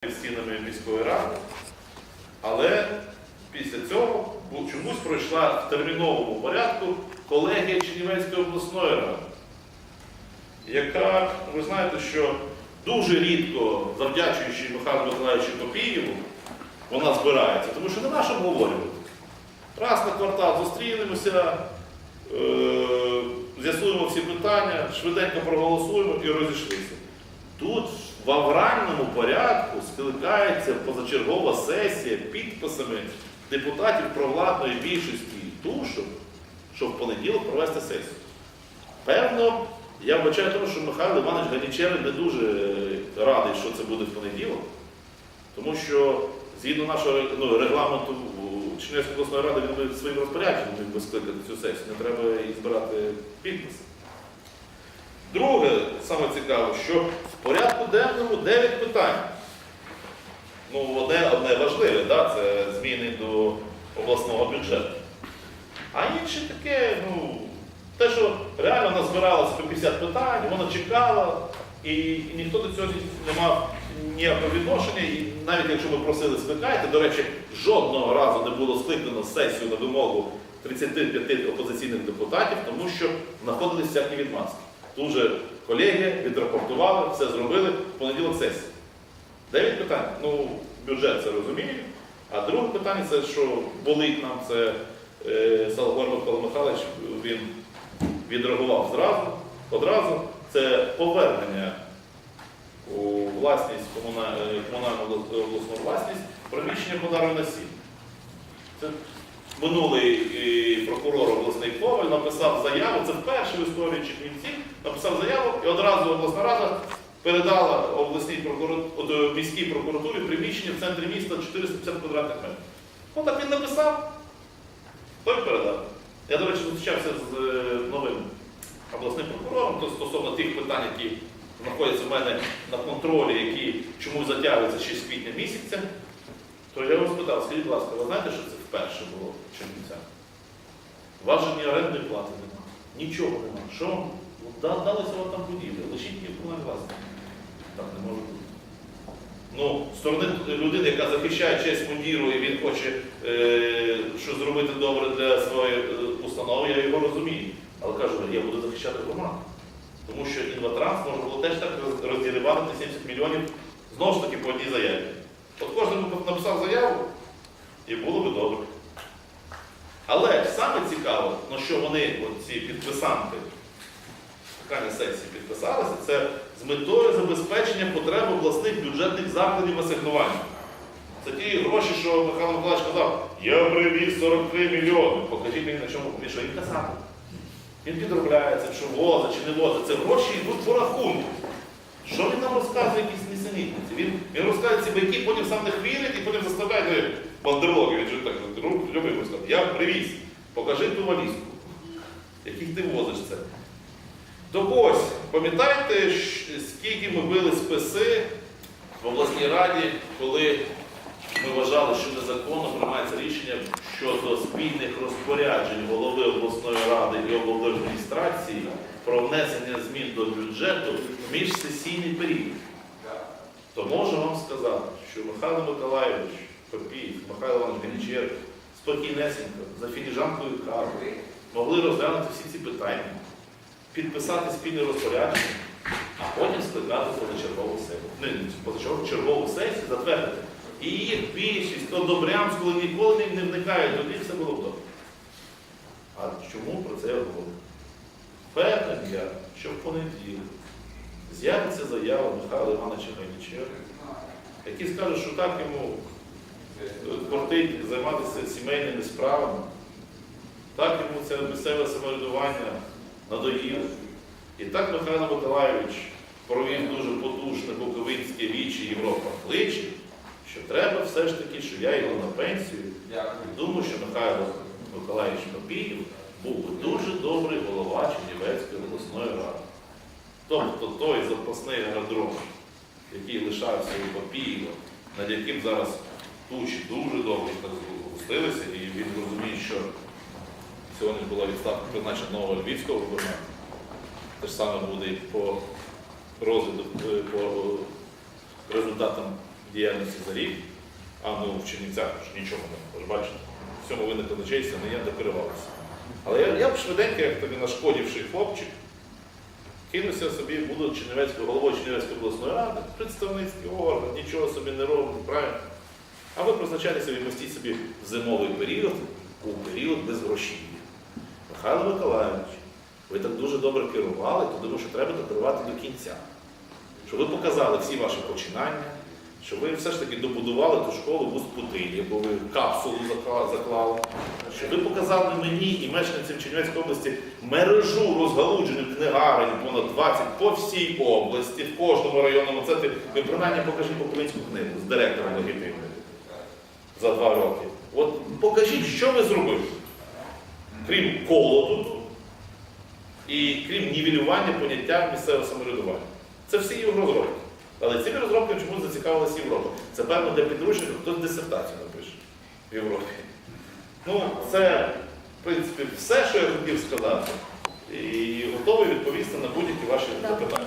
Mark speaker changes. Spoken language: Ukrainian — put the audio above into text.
Speaker 1: під стінами міської ради. Але після цього чомусь пройшла в терміновому порядку колегія Чернівецької обласної ради, яка, ви знаєте, що дуже рідко, завдячуючи Михайлу Миколаївичу Копієву, вона збирається, тому що не наш обговорювати. Раз на квартал зустрінемося, е, з'ясуємо всі питання, швиденько проголосуємо і розійшлися. Тут в авральному порядку скликається позачергова сесія підписами депутатів провладної більшості тушу, щоб в понеділок провести сесію. Певно, я вбачаю тому, що Михайло Іванович Ганічевич не дуже е, радий, що це буде в понеділок, тому що згідно нашого ну, регламенту Чернівської обласної ради він своїм розпорядженням міг би скликати цю сесію, не треба і збирати підписи. Друге, саме цікаве, що в порядку денному 9 питань. Ну, одне, одне важливе, да? це зміни до обласного бюджету. А інше таке, ну, те, що реально назбиралося по 50 питань, воно чекало, і, і ніхто до цього не мав ніякого відношення. І навіть якщо ви просили скликайте, до речі, жодного разу не було скликано сесію на вимогу 35 опозиційних депутатів, тому що знаходилися всякі відмазки. Тут же колегія відрапортували, все зробили, в понеділок сесія. Дев'ять питань. Ну, бюджет це розуміє. А друге питання це, що болить нам, це е, Салгор Микола Михайлович, він відреагував зразу, одразу. Це повернення у власність, комуна- е, комунальну обласну власність, приміщення подару на сім. Це минулий прокурор обласний Коваль написав заяву, це вперше в історії Чернівців, написав заяву і одразу обласна рада передала обласній от, е, міській прокуратурі приміщення в центрі міста 450 квадратних метрів. Ну так він написав, той передав. Я, до речі, зустрічався з е, новим обласним прокурором то стосовно тих питань, які знаходяться в мене на контролі, які чомусь затягуються ще з квітня місяця. То я його спитав, скажіть, будь ласка, ви знаєте, що це вперше було в Чернівцях? У вас же ні орендної плати немає, нічого немає. Що далися вам там будівля, лишіть її в комунальній власності. Так не може бути. Ну, з сторони людини, яка захищає честь мундіру і він хоче е, щось зробити добре для своєї е, установи, я його розумію. Але кажу, я буду захищати громаду. Тому що інватранс може було теж так роз- 70 мільйонів знову ж таки по одній заяві. От кожен би написав заяву і було би добре. Але саме цікаво, на що вони, ці підписанти, питання сесії підписалися, це з метою забезпечення потреб обласних бюджетних закладів асигнування. Це ті гроші, що Михайло Миколаївич казав, я привіз 43 мільйони. Покажіть мені на чому він що він казав. Він підробляється, що возить чи не возить. Це гроші йдуть по рахунку. Що він нам розказує якісь несенітниці? Він, він розказує ці байки, потім сам не вірить і потім заставляє бандерлоги. Він же так любив розказати. Я привіз, покажи ту валізку. Яких ти возиш це? То ось, пам'ятаєте, скільки ми били списи в обласній раді, коли ми вважали, що незаконно приймається рішення щодо спільних розпоряджень голови обласної ради і облдержадміністрації про внесення змін до бюджету в міжсесійний період. То можу вам сказати, що Михайло Миколайович Попіїв, Михайло Іванович Гончар спокійнесенько за філіжанкою кави могли розглянути всі ці питання, підписати спільне розпорядження, а потім скликати позачергову сесію. Позачергову чергову сесію, затвердити. І їх більшість одобрямського ніколи не- вникають, тоді все було добре. А чому про це я говорю? Я, що в понеділок з'явиться заява Михайла Івановича Гайничера, який скаже, що так йому е, кортить займатися сімейними справами, так йому це місцеве самоврядування надоїло. І так Михайло Миколайович провів дуже потужне буковинське вічі Європа кличе, що треба все ж таки, що я його на пенсію. Думаю, що Михайло Миколаївич Попіїв був би дуже добрий голова Чернівецької обласної ради. Тобто той запасний аеродром, який лишався у Попієва, над яким зараз тучі дуже довго так згустилися, і він розуміє, що сьогодні була відставка призначена нового львівського губернатора. Те ж саме буде і по розгляду, е, по результатам діяльності за рік, а ну в Чернівцях ж нічого не ж бачите. В цьому ви не не я докерувалися. Але я, я б швиденько, як тобі нашкодівший хлопчик, кинувся собі, буду Чернівецькою, головою Чернівецької обласної ради, представницький орган, нічого собі не робить, правильно? А ви призначаєте собі, містіть собі зимовий період, у період без грошей. Михайло Миколаївич, ви так дуже добре керували, то думаю, що треба докерувати до кінця. Що ви показали всі ваші починання, що ви все ж таки добудували ту школу в Успутилі, яку ви капсулу заклали, що ви показали мені і мешканцям Чернівецької області мережу розгалуджених книгарень понад 20 по всій області, в кожному районному центрі. Ви принаймні покажіть українську книгу з директором легітимним за два роки. От покажіть, що ви зробили, крім колоду і крім нівелювання поняття місцевого самоврядування. Це всі його розробки. Але цими розробками чомусь зацікавилася Європа. Це певно для підручника, хтось дисертацію напише в Європі. Ну, це, в принципі, все, що я хотів сказати. І готовий відповісти на будь-які ваші запитання.